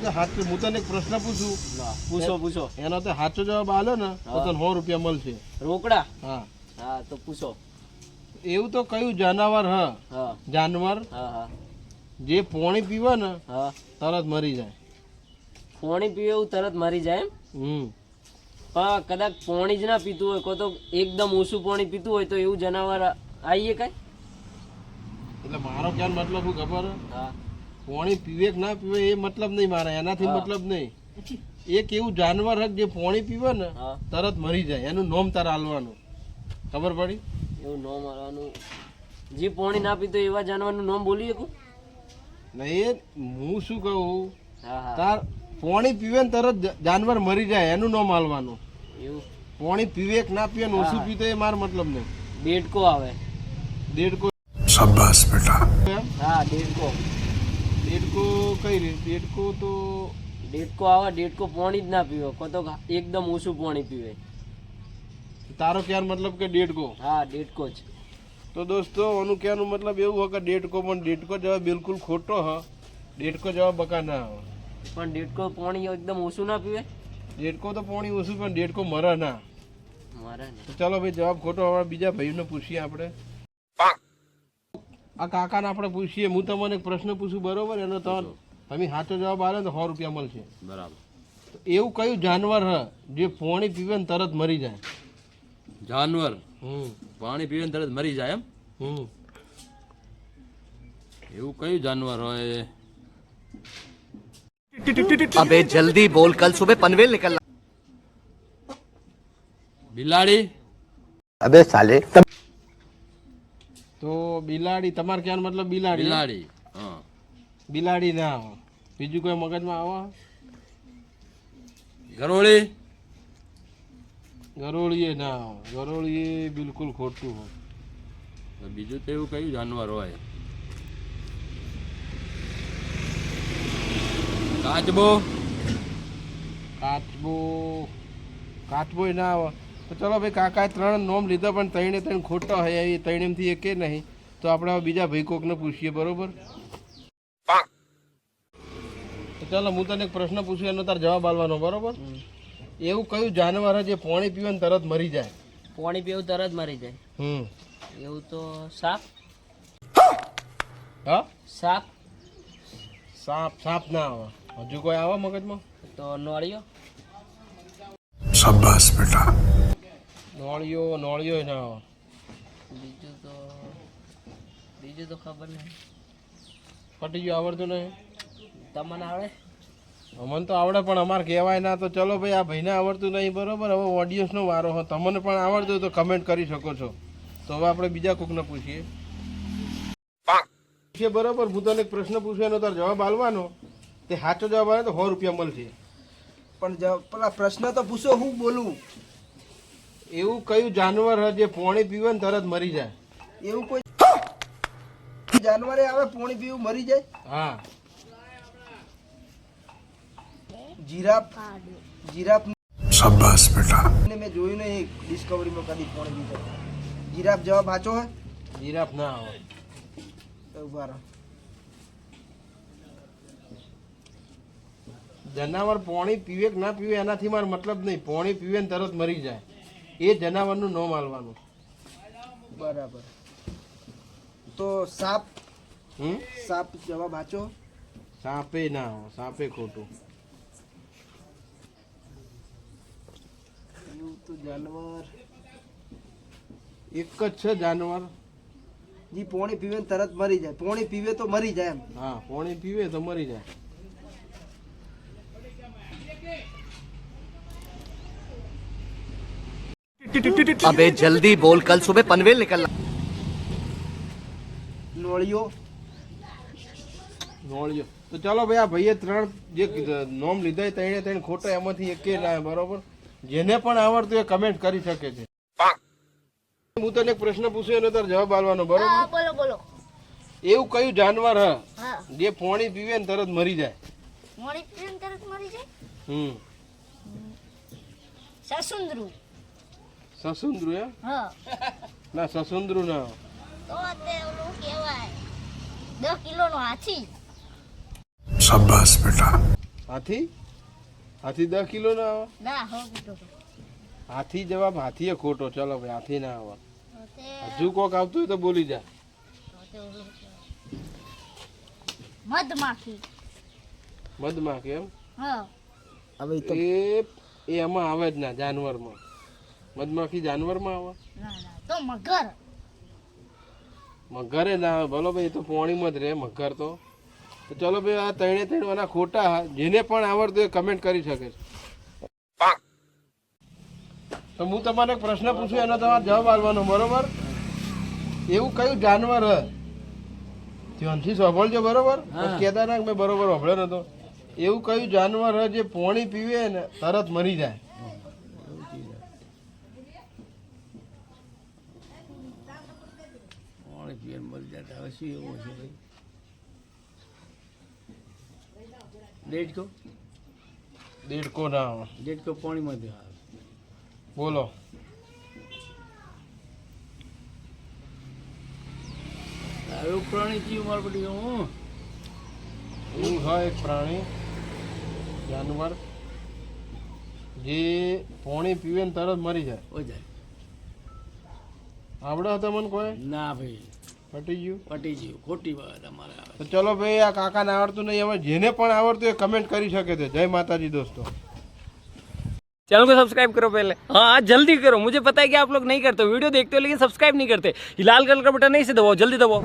તે હાચો હું તને એક પ્રશ્ન પૂછું? પૂછો પૂછો. એનો તો સાચો જવાબ આલ્યો ને તો તને સો રૂપિયા મળશે. રોકડા? હા. હા તો પૂછો. એવું તો કયું જાનવર હ? હા. જાનવર? હા હા. જે પોણી પીવે ને હા. તરત મરી જાય. પોણી પીવે એવું તરત મરી જાય હમ. પણ કદાચ પોણી જ ના પીતું હોય કો તો એકદમ ઓછું પોણી પીતું હોય તો એવું જનાવર આવીએ કઈ? એટલે મારો ક્યાં મતલબ હું ખબર? હે? પોણી પીવે કે ના પીવે એ મતલબ નહીં મારે એનાથી મતલબ નહીં. એક એવું જાનવર હક જે પોણી પીવે ને તરત મરી જાય. એનું નોમ તાર હાલવાનું ખબર પડી? એવું નોમ હાલવાનું જે પોણી ના પીતો એવા જાનવરનું નોમ બોલી શકું? એ હું શું કહું? તાર પોણી પીવે ને તરત જાનવર મરી જાય એનું નોમ હાલવાનું એવું? પોણી પીવે કે ના પીવે ને ઓછું પીતો એ મારો મતલબ નહીં. દેડકો આવે. દેડકો શાબાશ બેટા. હા દેડકો દેડકો કઈ રીતે દેડકો તો દેડકો આવે દેડકો પોણી જ ના પીવે. કો તો એકદમ ઓછું પાણી પીવે. તારો ક્યાં મતલબ કે દેડકો હા દેડકો જ. તો દોસ્તો એનું કહેવાનું મતલબ એવું હોય કે દેડકો પણ દેડકો જવાબ બિલકુલ ખોટો હ. દેડકો જવાબ બકા ના આવે. પણ દેડકો પોણી એકદમ ઓછું ના પીવે? દેડકો તો પોણી ઓછું પણ દેડકો મરે ના. મરે ચાલો ભાઈ જવાબ ખોટો હવે બીજા ભાઈને પૂછીએ આપણે. આ કાકાને આપણે પૂછીએ હું તમને એક પ્રશ્ન પૂછું બરોબર એનો તો તમે સાચો જવાબ આલે ને તો સો રૂપિયા મળશે બરાબર તો એવું કયું જાનવર હ જે પોણી પીવે ને તરત મરી જાય જાનવર હમ પાણી પીવે ને તરત મરી જાય એમ હમ એવું કયું જાનવર હોય अबे जल्दी बोल कल सुबह पनवेल निकलना બિલાડી अबे साले તો બિલાડી તમારે ક્યાં મતલબ બિલાડી બિલાડી હા. બિલાડી ના આવે બીજું કોઈ મગજમાં આવે? ગરોળી? ગરોળીએ ના આવે ગરોળીએ બિલકુલ ખોટું હોય. બીજું તો એવું કયું જાનવર હોય? કાચબો? કાચબો કાચબો ના આવે તો ચલો ભાઈ કાકાએ ત્રણ નોમ લીધો પણ ત્રણે ત્રણ ખોટો હોય એ ત્રણેમથી એકે નહીં. તો આપણે બીજા ભાઈ કોકને પૂછીએ બરોબર? તો ચાલો હું તને એક પ્રશ્ન પૂછું એનો તાર જવાબ આલવાનો બરોબર? એવું કયું જાનવર જે પાણી પીવે ને તરત મરી જાય? પાણી પીવું તરત મરી જાય. હમ. એવું તો સાપ? હા? સાપ? સાપ સાપ ના આવે. હજુ કોઈ આવે મગજમાં? તો નોળિયો? શાબાશ બેટા. નોળિયો નોળિયો એના આવે. બીજું તો બીજું તો ખબર નહીં. ફટી ગયું આવડતું નહીં? તમને આવડે? અમને તો આવડે પણ અમારે કહેવાય ના તો ચલો ભાઈ આ ભાઈને આવડતું નહીં બરોબર? હવે ઓડિયન્સનો વારો હોય તમને પણ આવડતું હોય તો કમેન્ટ કરી શકો છો. તો હવે આપણે બીજા કોકને પૂછીએ. પૂછીએ બરોબર? હું તને એક પ્રશ્ન પૂછું એનો તાર જવાબ આલવાનો. તે સાચો જવાબ આવે તો સો રૂપિયા મળશે. પણ પેલા પ્રશ્ન તો પૂછો હું બોલું? એવું કયું જાનવર હે જે પોણી પીવે ને તરત મરી જાય? એવું કોઈ જાનવરે આવે પોણી પીવું મરી જાય? હા. જીરાફ જીરાફ શાબાશ બેટા. મેં જોયું નહીં ડિસ્કવરીમાં કદી પોણી પીતો જીરાફ જવાબ સાચો હે? જીરાફ ના આવે. ઊભા રહો. જનાવર પોણી પીવે કે ના પીવે એનાથી મારો મતલબ નહીં. પોણી પીવે ને તરત મરી જાય. એ જનાવરનું ન માલવાનું. બરાબર. તો સાપ હમ? સાપ જવાબ વાંચો સાપે ના આવે સાપે ખોટું. એવું તો જાનવર. એક જ છે જાનવર. જી પોણી પીવે તરત મરી જાય. પોણી પીવે તો મરી જાય એમ. હા પોણી પીવે તો મરી જાય. अबे जल्दी बोल कल सुबह पनवेल निकलना નોળિયો નોળિયો તો ચાલો ભાઈ આ ભાઈએ ત્રણ જે નોમ લીધા એ ત્રણે ત્રણ ખોટા એમાંથી એક ના બરોબર જેને પણ આવડતું એ કમેન્ટ કરી શકે છે હું તને એક પ્રશ્ન પૂછું એનો તાર જવાબ આલવાનો બરોબર બોલો બોલો એવું કયું જાનવર હ હા જે પાણી પીવે ને તરત મરી જાય મોડી ટ્રેન તરત મરી જાય હમ સસુંદરું સસુંદરુ એમ? ના સસુંદરુ ના. દસ હાથી. બેટા. હાથી? હાથી દસ કિલો ના આવે? હાથી જવાબ હાથી ખોટો. ચલો ભાઈ હાથી ના આવે. હજુ કોક આવતું હોય તો બોલી જા. મધમાખી. મધમાખી એમ? હા. હવે એ એમાં આવે જ ના જાનવરમાં. મધમાખી જાનવરમાં આવે? ના ના તો મગર. મગરે ના આવે. ભલો ભાઈ એ તો પોણીમાં જ રહે મગર તો. તો ચલો ભાઈ આ ત્રણે ત્રણ આના ખોટા જેને પણ આવડતું એ કમેન્ટ કરી શકે છે. તો હું તમારે એક પ્રશ્ન પૂછું એનો તમારે જવાબ આપવાનો બરોબર? એવું કયું જાનવર હ? ધ્યાનથી સાંભળજો બરોબર? પછી કહેતા ના કે મેં બરોબર સાંભળ્યો નતો. એવું કયું જાનવર હ જે પોણી પીવે ને તરત મરી જાય પાણી પીને મરી જતા હવે શું એવું છે ભાઈ? દેડકો? દેડકો ના આવે. દેડકો પાણીમાંથી આવે. બોલો. એવું પ્રાણી જીવ માર પડી હું? એવું હોય એક પ્રાણી. જાનવર. જે પોણી પીવે ને તરત મરી જાય. હો જાય. આવડે મને કોઈ? ના ભાઈ. પટી ગયું પટી ગયું ખોટી વાત અમારે આવે તો ચલો ભાઈ આ કાકાને આવડતું નહીં હવે જેને પણ આવડતું એ કમેન્ટ કરી શકે છે જય માતાજી દોસ્તો चैनल को सब्सक्राइब करो पहले हाँ जल्दी करो मुझे पता है कि आप लोग नहीं करते वीडियो देखते हो लेकिन सब्सक्राइब नहीं करते ये लाल कलर का बटन नहीं से दबाओ जल्दी दबाओ